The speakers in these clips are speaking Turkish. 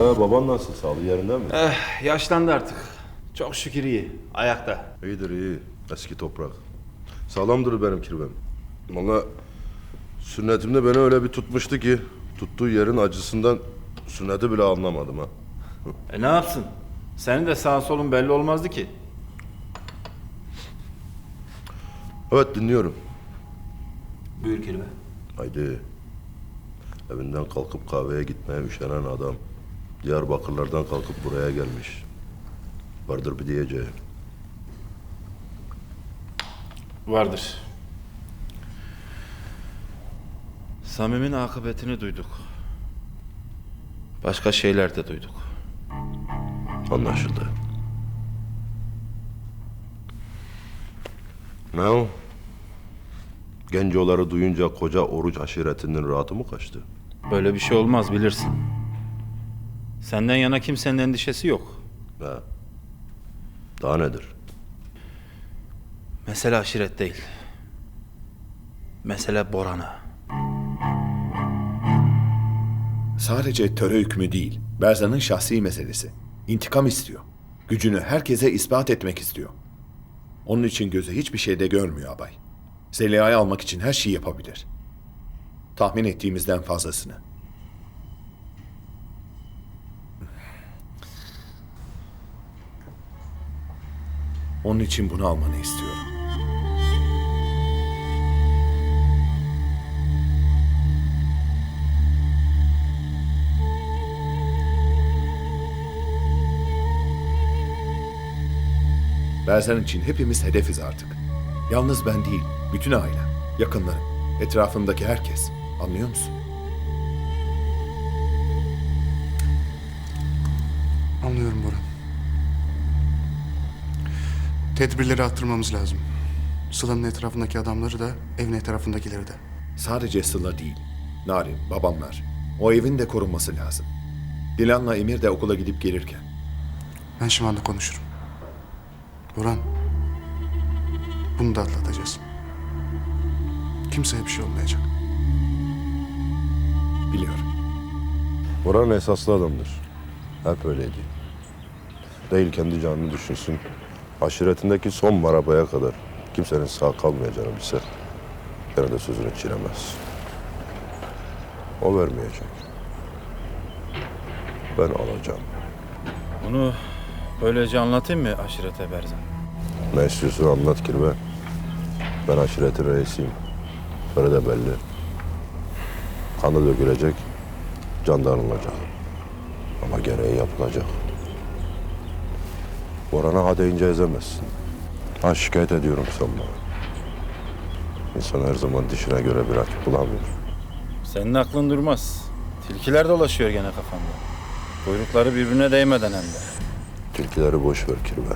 Ha, baban nasıl? Sağlığı yerinde mi? Eh, yaşlandı artık. Çok şükür iyi. Ayakta. İyidir iyi. Eski toprak. Sağlamdır benim kirvem. Valla sünnetimde beni öyle bir tutmuştu ki tuttuğu yerin acısından sünneti bile anlamadım ha. E ne yapsın? Senin de sağ solun belli olmazdı ki. Evet dinliyorum. Buyur Kirve. Haydi. Evinden kalkıp kahveye gitmeye üşenen adam. Diyarbakırlardan kalkıp buraya gelmiş. Vardır bir diyeceği. Vardır. Samim'in akıbetini duyduk. Başka şeyler de duyduk. Anlaşıldı. Ne o? Gencoları duyunca koca oruç aşiretinin rahatı mı kaçtı? Böyle bir şey olmaz bilirsin. Senden yana kimsenin endişesi yok. Ha. Daha nedir? Mesele aşiret değil. Mesele Boran'a. Sadece töre hükmü değil, Berzan'ın şahsi meselesi. İntikam istiyor. Gücünü herkese ispat etmek istiyor. Onun için göze hiçbir şey de görmüyor abay. Zeliha'yı almak için her şeyi yapabilir. Tahmin ettiğimizden fazlasını. Onun için bunu almanı istiyorum. Berzan için hepimiz hedefiz artık. Yalnız ben değil, bütün aile, yakınlarım, etrafımdaki herkes. Anlıyor musun? Anlıyorum Bora. Tedbirleri arttırmamız lazım. Sıla'nın etrafındaki adamları da, evin etrafındakileri de. Sadece Sıla değil, Narin, babamlar. O evin de korunması lazım. Dilan'la Emir de okula gidip gelirken. Ben Şiman'la konuşurum. Boran, bunu da atlatacağız. Kimseye bir şey olmayacak. Biliyorum. Boran esaslı adamdır. Hep öyleydi. Değil kendi canını düşünsün. Aşiretindeki son marabaya kadar kimsenin sağ kalmayacağını bilse gene de sözünü çiğnemez. O vermeyecek. Ben alacağım. Bunu böylece anlatayım mı aşirete Berzan? Ne istiyorsun anlat kirve. Ben aşiretin reisiyim. Böyle de belli. Kanı dökülecek, candan alınacak. Ama gereği yapılacak. Boran'a ha deyince ezemezsin. Ha şikayet ediyorum sanma. İnsan her zaman dişine göre bir rakip bulamıyor. Senin aklın durmaz. Tilkiler dolaşıyor gene kafamda. Kuyrukları birbirine değmeden hem de. Tilkileri boş ver kirve.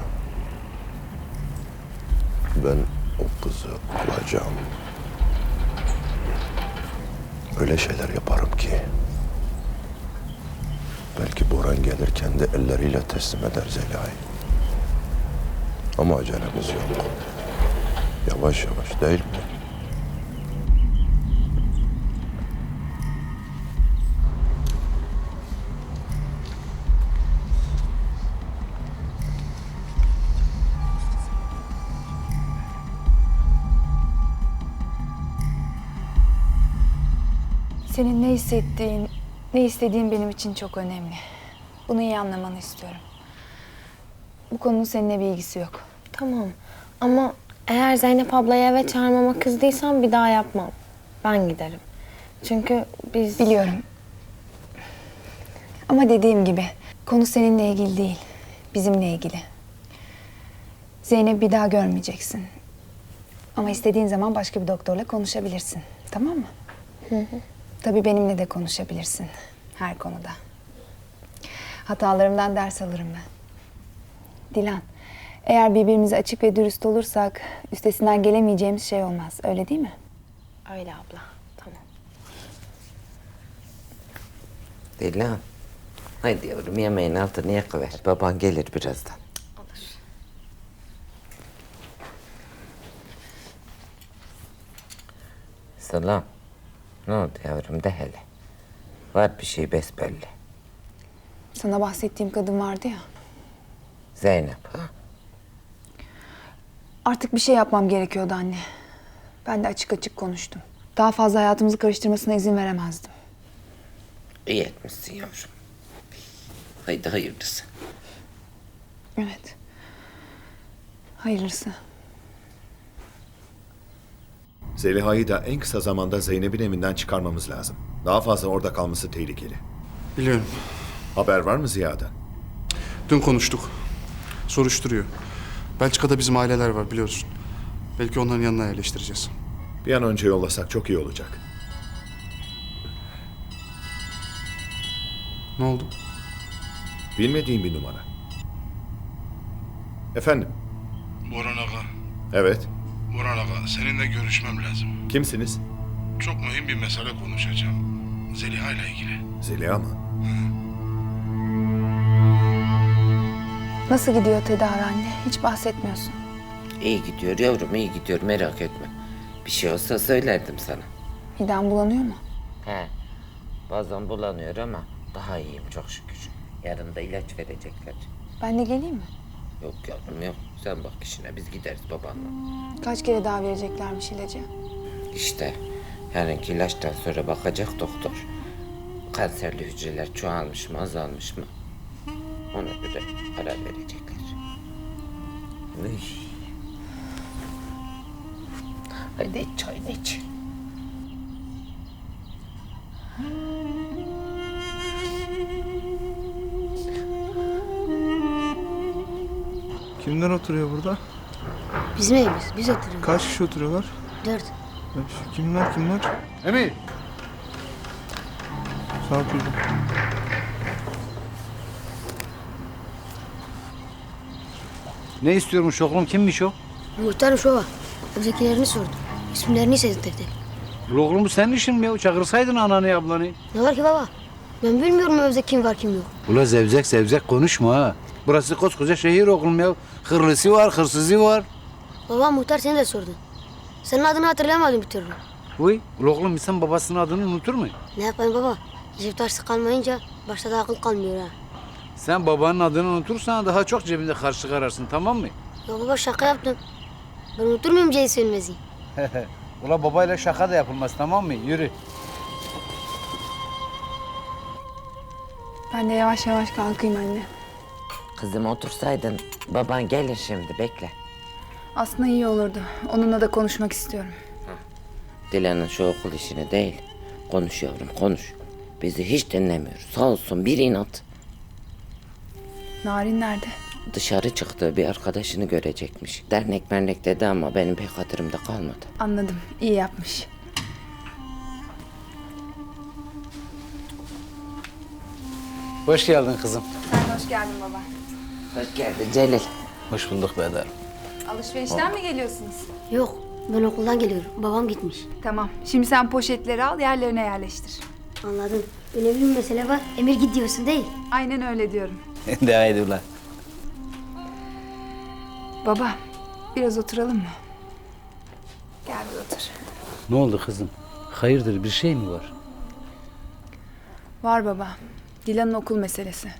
Ben o kızı alacağım. Öyle şeyler yaparım ki. Belki Boran gelir kendi elleriyle teslim eder Zeliha'yı. Ama acelemiz yok. Yavaş yavaş değil mi? Senin ne hissettiğin, ne istediğin benim için çok önemli. Bunu iyi anlamanı istiyorum. Bu konunun seninle bir ilgisi yok. Tamam ama eğer Zeynep ablayı eve çağırmama kızdıysan bir daha yapmam. Ben giderim. Çünkü biz... Biliyorum. Ama dediğim gibi konu seninle ilgili değil, bizimle ilgili. Zeynep bir daha görmeyeceksin. Ama istediğin zaman başka bir doktorla konuşabilirsin. Tamam mı? Tabii benimle de konuşabilirsin her konuda. Hatalarımdan ders alırım ben. Dilan, eğer birbirimize açık ve dürüst olursak üstesinden gelemeyeceğimiz şey olmaz. Öyle değil mi? Öyle abla. Tamam. Dilan. Haydi yavrum yemeğin altını yakıver. Baban gelir birazdan. Selam. Ne oldu yavrum de hele. Var bir şey besbelli. Sana bahsettiğim kadın vardı ya. Zeynep. Artık bir şey yapmam gerekiyordu anne. Ben de açık açık konuştum. Daha fazla hayatımızı karıştırmasına izin veremezdim. İyi etmişsin yavrum. Haydi hayırlısı. Evet. Hayırlısı. Zeliha'yı da en kısa zamanda Zeynep'in evinden çıkarmamız lazım. Daha fazla orada kalması tehlikeli. Biliyorum. Haber var mı Ziya'dan? Dün konuştuk. Soruşturuyor. Belçika'da bizim aileler var biliyorsun. Belki onların yanına yerleştireceğiz. Bir an önce yollasak çok iyi olacak. Ne oldu? Bilmediğim bir numara. Efendim? Boran Ağa, Evet. Boran Ağa seninle görüşmem lazım. Kimsiniz? Çok mühim bir mesele konuşacağım. Zeliha ile ilgili. Zeliha mı? Nasıl gidiyor tedavi anne? Hiç bahsetmiyorsun. İyi gidiyor yavrum iyi gidiyor merak etme. Bir şey olsa söylerdim sana. Midem bulanıyor mu? He. Bazen bulanıyor ama daha iyiyim çok şükür. Yarın da ilaç verecekler. Ben de geleyim mi? Yok yavrum yok. Sen bak işine biz gideriz babanla. Kaç kere daha vereceklermiş ilacı? İşte yarınki ilaçtan sonra bakacak doktor. Kanserli hücreler çoğalmış mı azalmış mı? Ona göre karar verecekler. Uy. Hadi iç çayını iç. Kimler oturuyor burada? Bizim evimiz. Biz oturuyoruz. Kaç kişi oturuyorlar? Dört. Beş. Kimler kimler? Emir! Sağ ol çocuğum. Ne istiyormuş oğlum? Kimmiş o? Muhtar şu var. Evdekilerini sordum. İsimlerini tek. Oğlum bu senin işin mi ya? Çağırsaydın ananı ablanı. Ne var ki baba? Ben bilmiyorum evde kim var kim yok. Ula zevzek zevzek konuşma ha. Burası koskoca şehir oğlum ya. Hırlısı var, hırsızı var. Baba muhtar seni de sordu. Senin adını hatırlamadım bir türlü. Uy, oğlum insan babasının adını unutur mu? Ne yapayım baba? Cep taşı kalmayınca başta da akıl kalmıyor ha. Sen babanın adını unutursan daha çok cebinde harçlık ararsın tamam mı? Ya baba şaka yaptım. Ben unutur muyum Cey'i sönmezi? Ula babayla şaka da yapılmaz tamam mı? Yürü. Ben de yavaş yavaş kalkayım anne. Kızım otursaydın baban gelir şimdi bekle. Aslında iyi olurdu. Onunla da konuşmak istiyorum. Dilan'ın şu okul işini değil. Konuş yavrum konuş. Bizi hiç dinlemiyor. Sağ olsun bir inat. Narin nerede? Dışarı çıktı bir arkadaşını görecekmiş. Dernek mernek dedi ama benim pek hatırımda kalmadı. Anladım. İyi yapmış. Hoş geldin kızım. Sen hoş geldin baba. Hoş geldin Celil. Hoş bulduk Bedar. Alışverişten mi geliyorsunuz? Yok. Ben okuldan geliyorum. Babam gitmiş. Tamam. Şimdi sen poşetleri al, yerlerine yerleştir. Anladım. Önemli bir mesele var. Emir git diyorsun değil. Aynen öyle diyorum. De haydi ulan. Baba, biraz oturalım mı? Gel bir otur. Ne oldu kızım? Hayırdır bir şey mi var? Var baba. Dilan'ın okul meselesi.